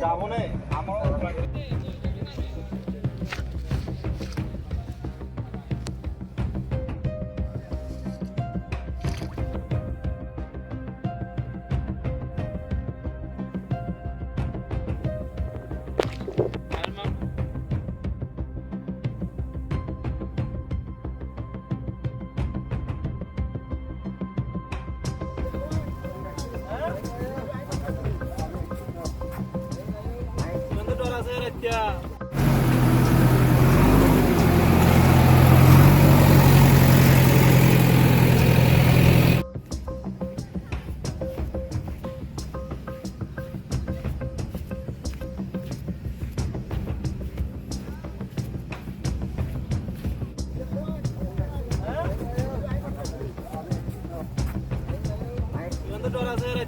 যাব না আমার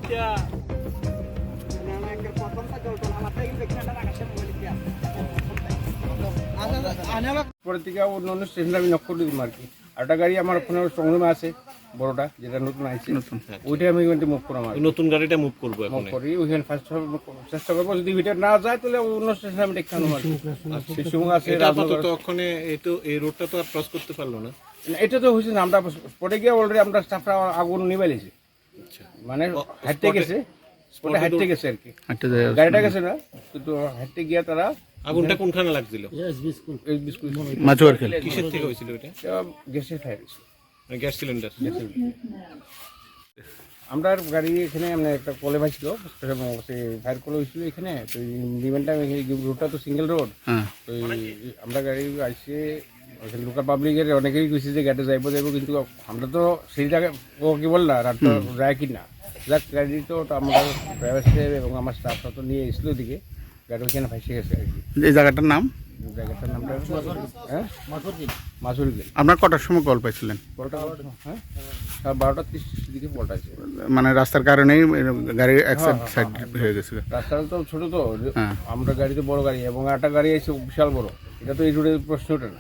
Yeah. পরে থেকে অন্য অন্য স্টেশনে আমি নক করে দিলাম আর কি। আরেকটা গাড়ি আমার ওখানে সংগ্রামে আছে বড়টা যেটা নতুন নতুন। ওইটা আমি ওইখানে মুভ ওই নতুন গাড়িটা মুভ করব মুভ করি ওইখানে ফার্স্ট চেষ্টা করব যদি ওইটা না যায় তাহলে অন্য স্টেশনে আমি দেখতে আনব আর শিশুমুখ আছে এটা আপাতত রাজনগর ওখানে এই তো এই রোডটা তো আর ক্রস করতে পারল না। এটা তো হয়েছে না আমরা পরে গিয়ে অলরেডি আমরা স্টাফরা আগুন নিবাইলেছি আচ্ছা। মানে হাঁটতে গেছে স্পটে হাঁটতে গেছে আর কি। গাড়িটা গেছে না কিন্তু হাঁটতে গিয়ে তারা আগুনটা কোনখানে লাগছিল? এই মাছুয়ার খেল। কিসের থেকে হয়েছিল এটা? গ্যাসে ফায়ার মানে গ্যাস সিলিন্ডার? আমরা গাড়ি এখানে মানে একটা কলে ভাই ছিল সে ফায়ার কলে হয়েছিল এখানে তো ইভেন্টটা রোডটা তো সিঙ্গেল রোড হ্যাঁ। তো আমরা গাড়ি আসছে ওখানে লোকাল পাবলিকের অনেকেই কইছে যে গাড়ি যাইবো যাইবো কিন্তু আমরা তো সেই জায়গায় ও কি বললা রাত তো যায় কি না যাক গাড়ি তো আমরা ড্রাইভার সাহেব এবং আমার স্টাফরা তো নিয়ে এসলো দিকে গাড়ি ওখানে ফাঁসে গেছে আর কি। এই জায়গাটার নাম? জায়গাটার নামটা হ্যাঁ? মাসুরি গেল আপনার কটার সময় কল পাইছিলেন? পলটা হ্যাঁ? বারোটা তিরিশ দিকে পলটা আছে মানে রাস্তার কারণেই গাড়ি এক সাইড হয়ে গেছে রাস্তাটা তো ছোট তো হ্যাঁ। আমরা গাড়ি তো বড় গাড়ি এবং একটা গাড়ি আছে বিশাল বড়। এটা তো এই রোডের প্রশ্ন ওঠে না।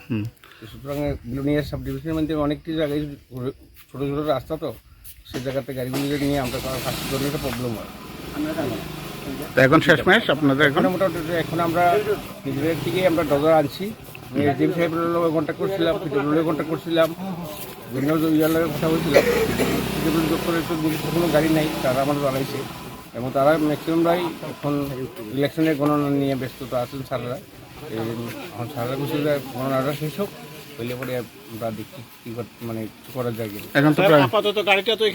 সুতরাং বিলোনিয়া সাব ডিভিশনের মধ্যে অনেকটি জায়গায় ছোট ছোট রাস্তা তো সেই জায়গাতে গাড়িগুলো নিয়ে আমরা ফার্স্ট একটা প্রবলেম হয়। তো এখন শেষমেশ আপনাদের এখন? মোটামুটি এখন আমরা নিজেদের থেকে আমরা ডজার আনছি। এসডিএম সাহেবের লোক কন্ট্যাক্ট করছিলাম পিডব্লিউ কন্ট্যাক্ট করছিলাম। বিভিন্ন ইয়ার কথা বলছিলাম পিডব্লিউ দপ্তরের তো কোনো গাড়ি নাই তারা আমাদের জানাইছে এবং তারা ম্যাক্সিমামরাই এখন ইলেকশনের গণনা নিয়ে ব্যস্ততা আছেন স্যাররা। এখন স্যাররা বলছে যে গণনাটা শেষ হোক হইলে পরে আমরা দেখি কী কর- মানে করা যায়। এখন তো আপাতত গাড়িটা তো এখানে